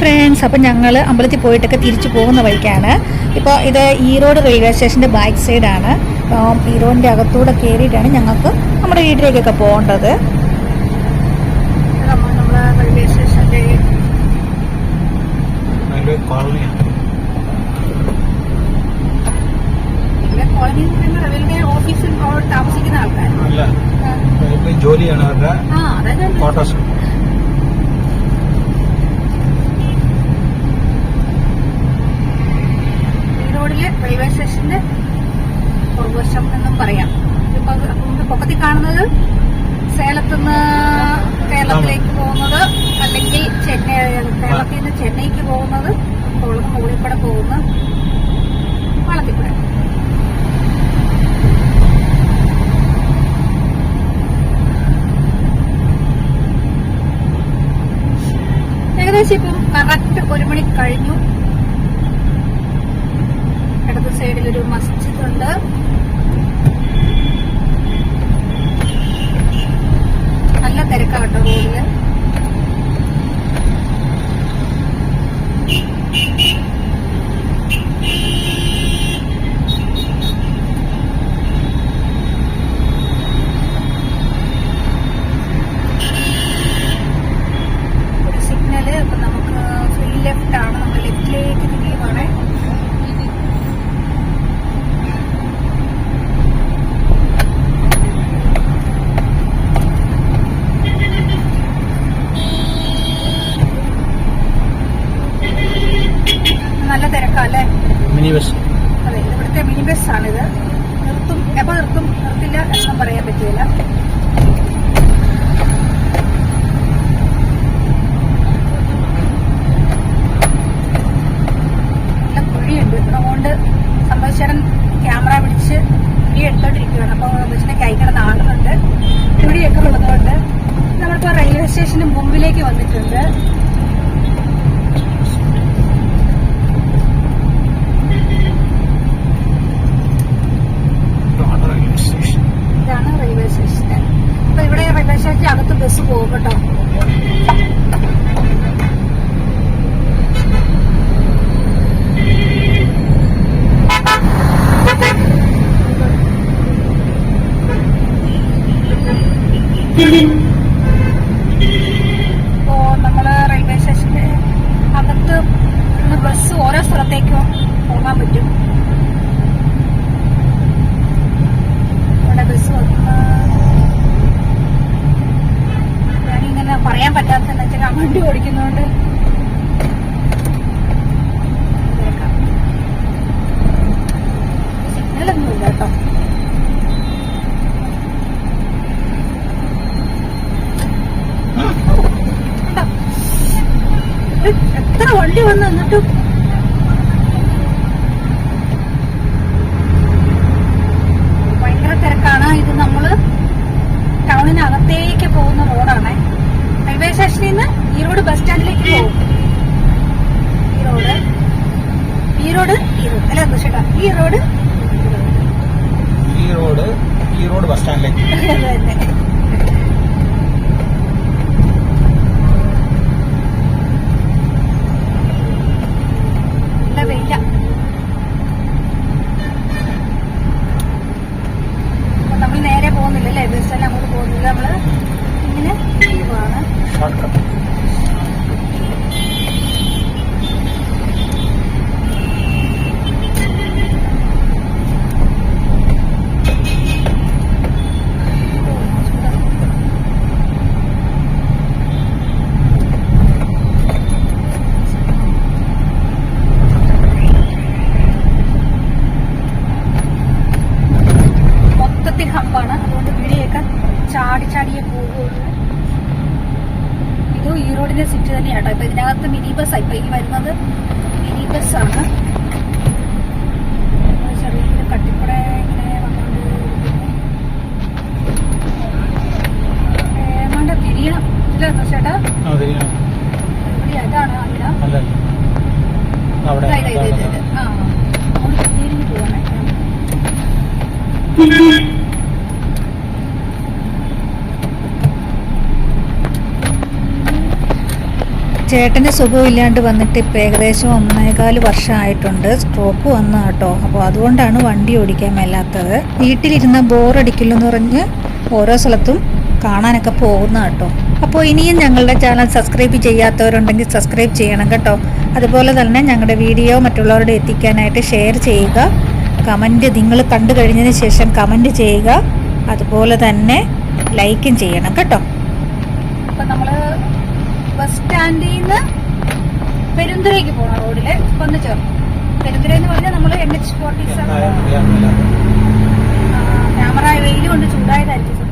Friends അപ്പം ഞങ്ങൾ അമ്പലത്തിൽ പോയിട്ടൊക്കെ തിരിച്ചു പോകുന്ന വഴിക്കാണ്. ഇപ്പോൾ ഇത് ഈറോഡ് റെയിൽവേ സ്റ്റേഷന്റെ ബാക്ക് സൈഡാണ് അപ്പം ഈറോഡിന്റെ അകത്തൂടെ കയറിയിട്ടാണ് ഞങ്ങൾക്ക് നമ്മുടെ വീട്ടിലേക്കൊക്കെ പോകേണ്ടത്. നമ്മൾ റെയിൽവേ സ്റ്റേഷന്റെ റെയിൽവേ കോളനിയാണ് കോളനി റെയിൽവേ ഓഫീസിൽ താമസിക്കുന്ന ആൾക്കാർ ജോലിയാണ് അവരുടെ ആ അതായത് ക്വാർട്ടേഴ്സ് റോഡിലെ റെയിൽവേ സ്റ്റേഷന്റെ പുറകുവശം എന്നും പറയാം ഇപ്പൊ പൊക്കത്തിൽ കാണുന്നത്? സേലത്തുനിന്ന് കേരളത്തിലേക്ക് പോകുന്നത് അല്ലെങ്കിൽ ചെന്നൈ കേരളത്തിൽ നിന്ന് ചെന്നൈക്ക് പോകുന്നത് കോളം മുകളിൽ കൂടെ പോകുന്ന ഏകദേശം ഇപ്പം കറക്റ്റ് ഒരു മണി കഴിഞ്ഞു. ഇടത് സൈഡിൽ ഒരു മസ്ജിദ് ഉണ്ട്. എടുത്തോണ്ടിരിക്കുകയാണ് അപ്പോൾ സന്തോഷിനെ കൈ കിടന്ന് ആടുന്നുണ്ട്. കുഴിയൊക്കെ ഉള്ളതുകൊണ്ട് നമ്മളിപ്പോൾ റെയിൽവേ സ്റ്റേഷന് മുമ്പിലേക്ക് വന്നിട്ടുണ്ട്. ഇപ്പോ നമ്മൾ റെയിൽവേ സ്റ്റേഷന്റെ അകത്ത് ബസ് ഓരോ സ്ഥലത്തേക്കും പോകാൻ പറ്റും ഇവിടെ ബസ് വന്ന് ഞാനിങ്ങനെ പറയാൻ പറ്റാത്ത വെച്ചാൽ വണ്ടി ഓടിക്കുന്നതുകൊണ്ട് സിഗ്നലൊന്നും ഇല്ല കേട്ടോ കണ്ടോ? ഏ, എത്ര വണ്ടി വന്നു എന്നിട്ടും? ഭയങ്കര തിരക്കാണ്. ഇത് നമ്മൾ ടൗണിനകത്തേക്ക് പോകുന്ന റോഡാണ്. റെയിൽവേ സ്റ്റേഷനിൽ നിന്ന് ഈറോഡ് ബസ് സ്റ്റാൻഡിലേക്ക് പോകും. ഈറോഡ്. ഈറോഡ് ഈറോഡ്. അല്ല ഈറോഡ് ഈ റോഡ് ഈ റോഡ് ബസ് സ്റ്റാൻഡിലേക്ക് അത് തന്നെ നല്ല വെയില നമ്മൾ നേരെ പോകുന്നില്ല അല്ലേ ബസ് സ്റ്റാൻഡ് അങ്ങോട്ട് പോകുന്നില്ല നമ്മൾ ഇങ്ങനെ പോവാണ് ഇത് റോഡിന്റെ സിറ്റി തന്നെയാട്ടോ. ഇപ്പൊ ഇതിനകത്ത് മിനി ബസ് ഇപ്പൊ ഈ വരുന്നത് മിനി ബസ്സാണ് ചെറിയൊരു കട്ടിപ്പട ഇങ്ങനെ വന്നുകൊണ്ട് തിരിയണം. ഇല്ല ചേട്ടാ? അതാണ് അല്ല. ആ പോവാണേ. ചേട്ടന് സുഖമില്ലാണ്ട് വന്നിട്ട് ഇപ്പം ഏകദേശം ഒന്നേകാൽ വർഷമായിട്ടുണ്ട്. സ്ട്രോക്ക് വന്നു കേട്ടോ. അപ്പോൾ അതുകൊണ്ടാണ് വണ്ടി ഓടിക്കാൻ മേലാത്തത്. വീട്ടിലിരുന്ന ബോറടിക്കില്ലെന്ന് പറഞ്ഞ് ഓരോ സ്ഥലത്തും കാണാനൊക്കെ പോകുന്ന കേട്ടോ. അപ്പോൾ ഇനിയും ഞങ്ങളുടെ ചാനൽ സബ്സ്ക്രൈബ് ചെയ്യാത്തവരുണ്ടെങ്കിൽ സബ്സ്ക്രൈബ് ചെയ്യണം കേട്ടോ. അതുപോലെ തന്നെ ഞങ്ങളുടെ വീഡിയോ മറ്റുള്ളവരുടെ എത്തിക്കാനായിട്ട് ഷെയർ ചെയ്യുക. കമന്റ് നിങ്ങൾ കണ്ടു കഴിഞ്ഞതിന് ശേഷം കമന്റ് ചെയ്യുക. അതുപോലെ തന്നെ ലൈക്കും ചെയ്യണം കേട്ടോ. അപ്പം നമ്മൾ ബസ് സ്റ്റാൻഡിൽ നിന്ന് പെരുന്തുരയ്ക്ക് പോണ റോഡിൽ. വന്നു ചേർന്നു. പെരുന്തുര എന്ന് പറഞ്ഞാൽ നമ്മൾ N H forty seven camera വെയിൽ കൊണ്ട് ചൂടായതായിരിക്കും.